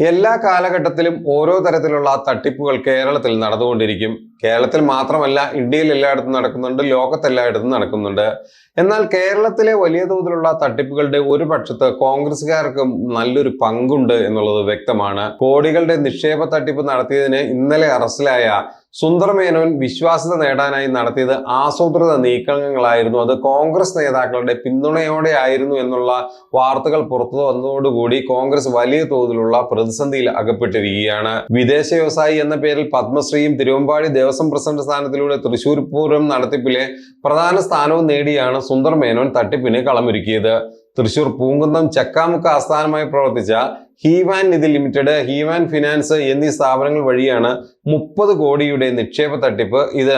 എല്ലാ കാലഘട്ടത്തിലും ഓരോ തരത്തിലുള്ള തട്ടിപ്പുകൾ കേരളത്തിൽ നടന്നുകൊണ്ടിരിക്കും. കേരളത്തിൽ മാത്രമല്ല ഇന്ത്യയിൽ എല്ലായിടത്തും നടക്കുന്നുണ്ട് ലോകത്തെല്ലായിടത്തും നടക്കുന്നുണ്ട്. എന്നാൽ കേരളത്തിലെ വലിയ തോതിലുള്ള തട്ടിപ്പുകളുടെ ഒരു പക്ഷത്ത് കോൺഗ്രസ്സുകാർക്കും നല്ലൊരു പങ്കുണ്ട് എന്നുള്ളത് വ്യക്തമാണ്. കോടികളുടെ നിക്ഷേപ തട്ടിപ്പ് നടത്തിയതിന് ഇന്നലെ അറസ്റ്റിലായ സുന്ദർ മേനോൻ വിശ്വാസ്യത നേടാനായി നടത്തിയത് ആസൂത്രിത നീക്കങ്ങളായിരുന്നു. അത് കോൺഗ്രസ് നേതാക്കളുടെ പിന്തുണയോടെ ആയിരുന്നു എന്നുള്ള വാർത്തകൾ പുറത്തു വന്നതോടുകൂടി കോൺഗ്രസ് വലിയ തോതിലുള്ള പ്രതിസന്ധിയിൽ അകപ്പെട്ടിരിക്കുകയാണ്. വിദേശ വ്യവസായി എന്ന പേരിൽ പത്മശ്രീയും തിരുവമ്പാടി ദേവസ്വം പ്രസിഡന്റ് സ്ഥാനത്തിലൂടെ തൃശൂർ പൂരം നടത്തിപ്പിലെ പ്രധാന സ്ഥാനവും നേടിയാണ് സുന്ദർ മേനോൻ തട്ടിപ്പിന് കളമൊരുക്കിയത്. തൃശൂർ പൂങ്കുന്നം ചക്കാമുക്ക ആസ്ഥാനമായി പ്രവർത്തിച്ച ഹീവാൻ നിധി ലിമിറ്റഡ് ഹീവാൻ ഫിനാൻസ് എന്നീ സ്ഥാപനങ്ങൾ വഴിയാണ് മുപ്പത് കോടിയുടെ നിക്ഷേപ തട്ടിപ്പ് ഇത്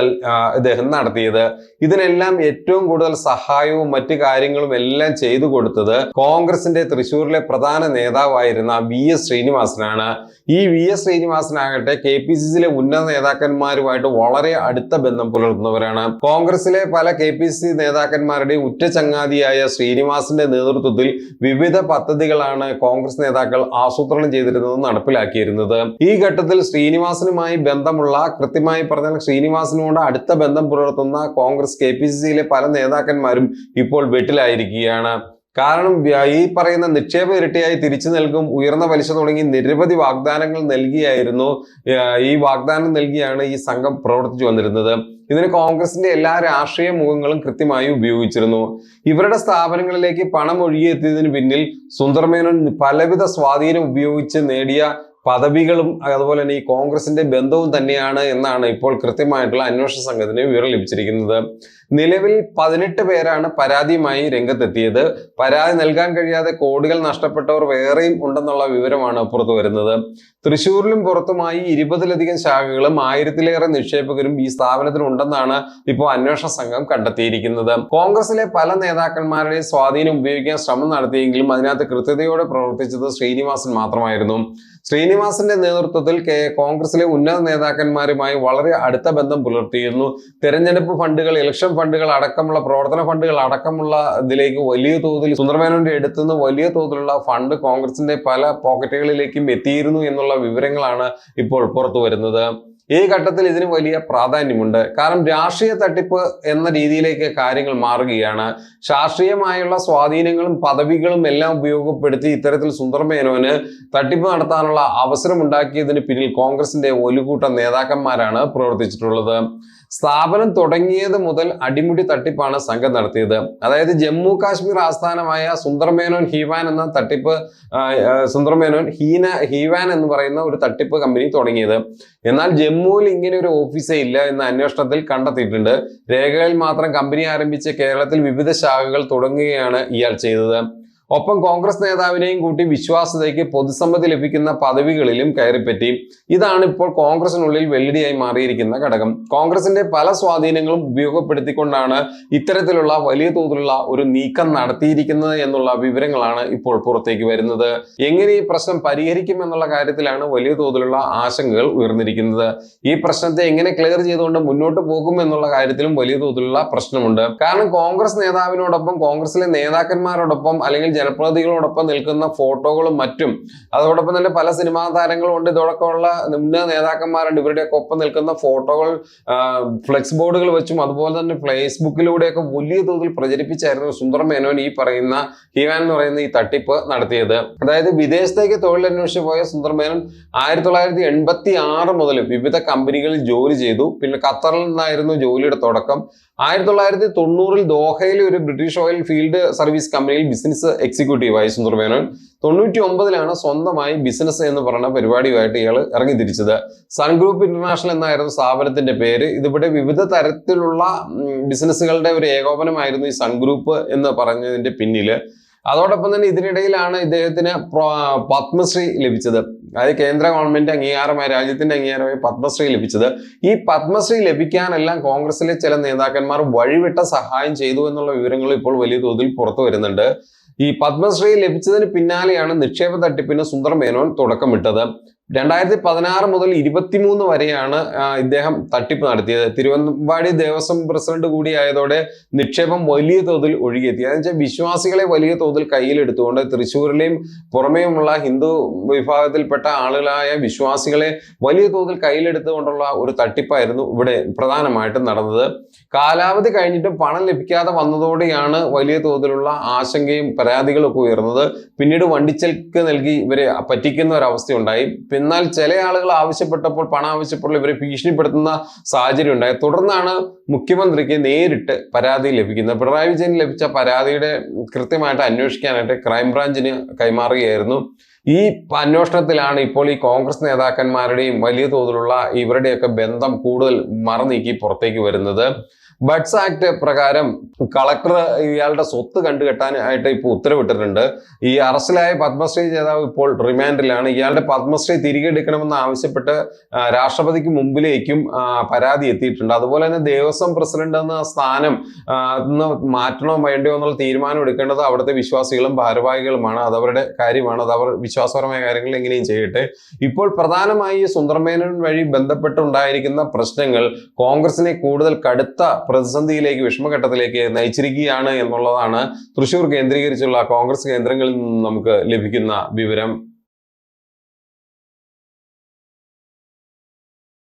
ഇദ്ദേഹം നടത്തിയത്. ഇതിനെല്ലാം ഏറ്റവും കൂടുതൽ സഹായവും മറ്റു കാര്യങ്ങളും എല്ലാം ചെയ്തു കൊടുത്തത് കോൺഗ്രസിന്റെ തൃശൂരിലെ പ്രധാന നേതാവായിരുന്ന വി എസ് ശ്രീനിവാസനാണ്. ഈ വി എസ് ശ്രീനിവാസനാകട്ടെ കെ പി സി സിയിലെ ഉന്നത നേതാക്കന്മാരുമായിട്ട് വളരെ അടുത്ത ബന്ധം പുലർത്തുന്നവരാണ്. കോൺഗ്രസിലെ പല കെ പി സി നേതാക്കന്മാരുടെ ഉറ്റ ചങ്ങാതിയായ ശ്രീനിവാസന്റെ നേതൃത്വത്തിൽ വിവിധ പദ്ധതികളാണ് കോൺഗ്രസ് നേതാക്കൾ ആസൂത്രണം ചെയ്തിരുന്നത് നടപ്പിലാക്കിയിരുന്നത്. ഈ ഘട്ടത്തിൽ ശ്രീനിവാസനുമായി ബന്ധമുള്ള കൃത്യമായി പറഞ്ഞാൽ ശ്രീനിവാസനോട് അടുത്ത ബന്ധം പുലർത്തുന്ന കോൺഗ്രസ് കെ പി സി സിയിലെ പല നേതാക്കന്മാരും ഇപ്പോൾ വീട്ടിലായിരിക്കുകയാണ്. കാരണം ഈ പറയുന്ന നിക്ഷേപ ഇരട്ടിയായി തിരിച്ചു നൽകും ഉയർന്ന പലിശ തുടങ്ങി നിരവധി വാഗ്ദാനങ്ങൾ നൽകിയായിരുന്നു ഈ വാഗ്ദാനം നൽകിയാണ് ഈ സംഘം പ്രവർത്തിച്ചു വന്നിരുന്നത്. ഇതിന് കോൺഗ്രസിന്റെ എല്ലാ രാഷ്ട്രീയ മുഖങ്ങളും കൃത്യമായി ഉപയോഗിച്ചിരുന്നു. ഇവരുടെ സ്ഥാപനങ്ങളിലേക്ക് പണം ഒഴുകിയെത്തിയതിന് പിന്നിൽ സുന്ദർമേനോൻ പലവിധ സ്വാധീനം ഉപയോഗിച്ച് നേടിയ പദവികളും അതുപോലെ തന്നെ ഈ കോൺഗ്രസിന്റെ ബന്ധവും തന്നെയാണ് എന്നാണ് ഇപ്പോൾ കൃത്യമായിട്ടുള്ള അന്വേഷണ സംഘത്തിന് വിവരം ലഭിച്ചിരിക്കുന്നത്. നിലവിൽ പതിനെട്ട് പേരാണ് പരാതിയുമായി രംഗത്തെത്തിയത്. പരാതി നൽകാൻ കഴിയാതെ കോടികൾ നഷ്ടപ്പെട്ടവർ വേറെയും ഉണ്ടെന്നുള്ള വിവരമാണ് പുറത്തു വരുന്നത്. തൃശൂരിലും പുറത്തുമായി ഇരുപതിലധികം ശാഖകളും ആയിരത്തിലേറെ നിക്ഷേപകരും ഈ സ്ഥാപനത്തിനുണ്ടെന്നാണ് ഇപ്പോൾ അന്വേഷണ സംഘം കണ്ടെത്തിയിരിക്കുന്നത്. കോൺഗ്രസിലെ പല നേതാക്കന്മാരുടെയും സ്വാധീനം ഉപയോഗിക്കാൻ ശ്രമം നടത്തിയെങ്കിലും അതിനകത്ത് കൃത്യതയോടെ പ്രവർത്തിച്ചത് ശ്രീനിവാസൻ മാത്രമായിരുന്നു. ശ്രീനിവാസന്റെ നേതൃത്വത്തിൽ കെ കോൺഗ്രസിലെ ഉന്നത നേതാക്കന്മാരുമായി വളരെ അടുത്ത ബന്ധം പുലർത്തിയിരുന്നു. തെരഞ്ഞെടുപ്പ് ഫണ്ടുകൾ ഇലക്ഷൻ ഫണ്ടുകൾ അടക്കമുള്ള പ്രവർത്തന ഫണ്ടുകൾ അടക്കമുള്ള ഇതിലേക്ക് വലിയ തോതിൽ സുന്ദർമേനോന്റെ അടുത്തുനിന്ന് വലിയ തോതിലുള്ള ഫണ്ട് കോൺഗ്രസിന്റെ പല പോക്കറ്റുകളിലേക്കും എത്തിയിരുന്നു എന്നുള്ള വിവരങ്ങളാണ് ഇപ്പോൾ പുറത്തു വരുന്നത് ഈ ഘട്ടത്തിൽ ഇതിന് വലിയ പ്രാധാന്യമുണ്ട്. കാരണം രാഷ്ട്രീയ തട്ടിപ്പ് എന്ന രീതിയിലേക്ക് കാര്യങ്ങൾ മാറുകയാണ്. ശാസ്ത്രീയമായുള്ള സ്വാധീനങ്ങളും പദവികളും എല്ലാം ഉപയോഗപ്പെടുത്തി ഇത്തരത്തിൽ സുന്ദർമേനോന് തട്ടിപ്പ് നടത്താനുള്ള അവസരം ഉണ്ടാക്കിയതിന് പിന്നിൽ കോൺഗ്രസിന്റെ ഒരു കൂട്ടം നേതാക്കന്മാരാണ് പ്രവർത്തിച്ചിട്ടുള്ളത്. സ്ഥാപനം തുടങ്ങിയത് മുതൽ അടിമുടി തട്ടിപ്പാണ് സംഘം നടത്തിയത്. അതായത് ജമ്മു കാശ്മീർ ആസ്ഥാനമായ സുന്ദർമേനോൻ ഹീവാൻ എന്ന തട്ടിപ്പ് ആ, ആ, സുന്ദർ മേനോൻ ഹീന ഹീവാൻ എന്ന് പറയുന്ന ഒരു തട്ടിപ്പ് കമ്പനി തുടങ്ങിയത്. എന്നാൽ ജമ്മുവിൽ ഇങ്ങനെ ഒരു ഓഫീസേ ഇല്ല എന്ന അന്വേഷണത്തിൽ കണ്ടെത്തിയിട്ടുണ്ട്. രേഖകളിൽ മാത്രം കമ്പനി ആരംഭിച്ച് കേരളത്തിൽ വിവിധ ശാഖകൾ തുടങ്ങുകയാണ് ഇയാൾ ചെയ്തത്. ഒപ്പം കോൺഗ്രസ് നേതാവിനെയും കൂട്ടി വിശ്വാസ്യതയ്ക്ക് പൊതുസമ്മതി ലഭിക്കുന്ന പദവികളിലും കയറിപ്പറ്റി. ഇതാണ് ഇപ്പോൾ കോൺഗ്രസിനുള്ളിൽ വെല്ലുവിളിയായി മാറിയിരിക്കുന്ന ഘടകം. കോൺഗ്രസിന്റെ പല സ്വാധീനങ്ങളും ഉപയോഗപ്പെടുത്തിക്കൊണ്ടാണ് ഇത്തരത്തിലുള്ള വലിയ തോതിലുള്ള ഒരു നീക്കം നടത്തിയിരിക്കുന്നത് എന്നുള്ള വിവരങ്ങളാണ് ഇപ്പോൾ പുറത്തേക്ക് വരുന്നത്. എങ്ങനെ ഈ പ്രശ്നം പരിഹരിക്കും എന്നുള്ള കാര്യത്തിലാണ് വലിയ തോതിലുള്ള ആശങ്കകൾ ഉയർന്നിരിക്കുന്നത്. ഈ പ്രശ്നത്തെ എങ്ങനെ ക്ലിയർ ചെയ്തുകൊണ്ട് മുന്നോട്ട് പോകും എന്നുള്ള കാര്യത്തിലും വലിയ തോതിലുള്ള പ്രശ്നമുണ്ട്. കാരണം കോൺഗ്രസ് നേതാവിനോടൊപ്പം കോൺഗ്രസിലെ നേതാക്കന്മാരോടൊപ്പം അല്ലെങ്കിൽ ജനപ്രതിനിധികളോടൊപ്പം നിൽക്കുന്ന ഫോട്ടോകളും മറ്റും. അതോടൊപ്പം തന്നെ പല സിനിമാ താരങ്ങളും ഉണ്ട്. ഇതോടൊപ്പമുള്ള ഉന്നത നേതാക്കന്മാരുണ്ട്. ഇവരുടെയൊക്കെ ഒപ്പം നിൽക്കുന്ന ഫോട്ടോകൾ ഫ്ലെക്സ് ബോർഡുകൾ വെച്ചും അതുപോലെ തന്നെ ഫേസ്ബുക്കിലൂടെയൊക്കെ വലിയ തോതിൽ പ്രചരിപ്പിച്ചായിരുന്നു സുന്ദർ മേനോൻ ഈ പറയുന്ന ഹീവാൻ എന്ന് പറയുന്ന ഈ തട്ടിപ്പ് നടത്തിയത്. അതായത് വിദേശത്തേക്ക് തൊഴിൽ അന്വേഷിച്ച് പോയ സുന്ദർ മേനോൻ ആയിരത്തി തൊള്ളായിരത്തി എൺപത്തി ആറ് മുതൽ വിവിധ കമ്പനികളിൽ ജോലി ചെയ്തു. പിന്നെ ഖത്തറിൽ നിന്നായിരുന്നു ജോലിയുടെ തുടക്കം. ആയിരത്തി തൊള്ളായിരത്തി തൊണ്ണൂറിൽ ദോഹയിലെ ഒരു ബ്രിട്ടീഷ് ഓയിൽ ഫീൽഡ് സർവീസ് കമ്പനിയിൽ ബിസിനസ് എക്സിക്യൂട്ടീവായി സുന്ദർ മേനോൻ. തൊണ്ണൂറ്റി ഒമ്പതിലാണ് സ്വന്തമായി ബിസിനസ് എന്ന് പറയുന്ന പരിപാടിയുമായിട്ട് ഇയാൾ ഇറങ്ങി തിരിച്ചത് സൺ ഗ്രൂപ്പ് ഇന്റർനാഷണൽ എന്നായിരുന്നു സ്ഥാപനത്തിന്റെ പേര്. ഇതിവിടെ വിവിധ തരത്തിലുള്ള ബിസിനസ്സുകളുടെ ഒരു ഏകോപനമായിരുന്നു ഈ സൺ ഗ്രൂപ്പ് എന്ന് പറഞ്ഞതിന്റെ പിന്നിൽ. അതോടൊപ്പം തന്നെ ഇതിനിടയിലാണ് ഇദ്ദേഹത്തിന് പത്മശ്രീ ലഭിച്ചത്. അതായത് കേന്ദ്ര ഗവൺമെന്റ് അംഗീകാരമായി രാജ്യത്തിന്റെ അംഗീകാരമായി പത്മശ്രീ ലഭിച്ചത്. ഈ പത്മശ്രീ ലഭിക്കാനെല്ലാം കോൺഗ്രസിലെ ചില നേതാക്കന്മാർ വഴിവിട്ട സഹായം ചെയ്തു എന്നുള്ള വിവരങ്ങൾ ഇപ്പോൾ വലിയ തോതിൽ പുറത്തു വരുന്നുണ്ട്. ഈ പത്മശ്രീ ലഭിച്ചതിന് പിന്നാലെയാണ് നിക്ഷേപ തട്ടിപ്പിന് സുന്ദർ മേനോൻ തുടക്കമിട്ടത്. രണ്ടായിരത്തി പതിനാറ് മുതൽ ഇരുപത്തിമൂന്ന് വരെയാണ് ഇദ്ദേഹം തട്ടിപ്പ് നടത്തിയത്. തിരുവമ്പാടി ദേവസ്വം പ്രസിഡന്റ് കൂടിയായതോടെ നിക്ഷേപം വലിയ തോതിൽ ഒഴുകിയെത്തി. അതെന്ന് വെച്ചാൽ വിശ്വാസികളെ വലിയ തോതിൽ കയ്യിലെടുത്തുകൊണ്ട് തൃശ്ശൂരിലെയും പുറമേയുമുള്ള ഹിന്ദു വിഭാഗത്തിൽപ്പെട്ട ആളുകളായ വിശ്വാസികളെ വലിയ തോതിൽ കയ്യിലെടുത്തുകൊണ്ടുള്ള ഒരു തട്ടിപ്പായിരുന്നു ഇവിടെ പ്രധാനമായിട്ടും നടന്നത്. കാലാവധി കഴിഞ്ഞിട്ടും പണം ലഭിക്കാതെ വന്നതോടെയാണ് വലിയ തോതിലുള്ള ആശങ്കയും പരാതികളും ഒക്കെ ഉയർന്നത്. പിന്നീട് വണ്ടിച്ചൽക്ക് നൽകി ഇവരെ പറ്റിക്കുന്ന ഒരവസ്ഥയുണ്ടായി. എന്നാൽ ചില ആളുകൾ ആവശ്യപ്പെട്ടപ്പോൾ പണം ആവശ്യപ്പെട്ടപ്പോൾ ഇവരെ ഭീഷണിപ്പെടുത്തുന്ന സാഹചര്യം ഉണ്ടായി. തുടർന്നാണ് മുഖ്യമന്ത്രിക്ക് നേരിട്ട് പരാതി ലഭിക്കുന്നത്. പിണറായി വിജയന് ലഭിച്ച പരാതിയുടെ കൃത്യമായിട്ട് അന്വേഷിക്കാനായിട്ട് ക്രൈംബ്രാഞ്ചിന് കൈമാറുകയായിരുന്നു. ഈ അന്വേഷണത്തിലാണ് ഇപ്പോൾ ഈ കോൺഗ്രസ് നേതാക്കന്മാരുടെയും വലിയ തോതിലുള്ള ഇവരുടെയൊക്കെ ബന്ധം കൂടുതൽ മറനീക്കി പുറത്തേക്ക് വരുന്നത്. ബഡ്സ് ആക്ട് പ്രകാരം കളക്ടർ ഇയാളുടെ സ്വത്ത് കണ്ടുകെട്ടാനായിട്ട് ഇപ്പോൾ ഉത്തരവിട്ടിട്ടുണ്ട്. ഈ അറസ്റ്റിലായ പത്മശ്രീ ജേതാവ് ഇപ്പോൾ റിമാൻഡിലാണ്. ഇയാളുടെ പത്മശ്രീ തിരികെ എടുക്കണമെന്ന് ആവശ്യപ്പെട്ട് രാഷ്ട്രപതിക്ക് മുമ്പിലേക്കും പരാതി എത്തിയിട്ടുണ്ട്. അതുപോലെ തന്നെ ദേവസ്വം പ്രസിഡന്റ് എന്ന സ്ഥാനം മാറ്റണോ വേണ്ടയോ എന്നുള്ള തീരുമാനം എടുക്കേണ്ടത് അവിടുത്തെ വിശ്വാസികളും ഭാരവാഹികളുമാണ്. അത് അവരുടെ കാര്യമാണ്. അത് അവർ വിശ്വാസപരമായ കാര്യങ്ങൾ എങ്ങനെയും ചെയ്യട്ടെ. ഇപ്പോൾ പ്രധാനമായി സുന്ദർമേനൻ വഴി ബന്ധപ്പെട്ടുണ്ടായിരിക്കുന്ന പ്രശ്നങ്ങൾ കോൺഗ്രസിനെ കൂടുതൽ കടുത്ത പ്രതിസന്ധിയിലേക്ക് വിഷമഘട്ടത്തിലേക്ക് നയിച്ചിരിക്കുകയാണ് എന്നുള്ളതാണ് തൃശൂർ കേന്ദ്രീകരിച്ചുള്ള കോൺഗ്രസ് കേന്ദ്രങ്ങളിൽ നിന്നും നമുക്ക് ലഭിക്കുന്ന വിവരം.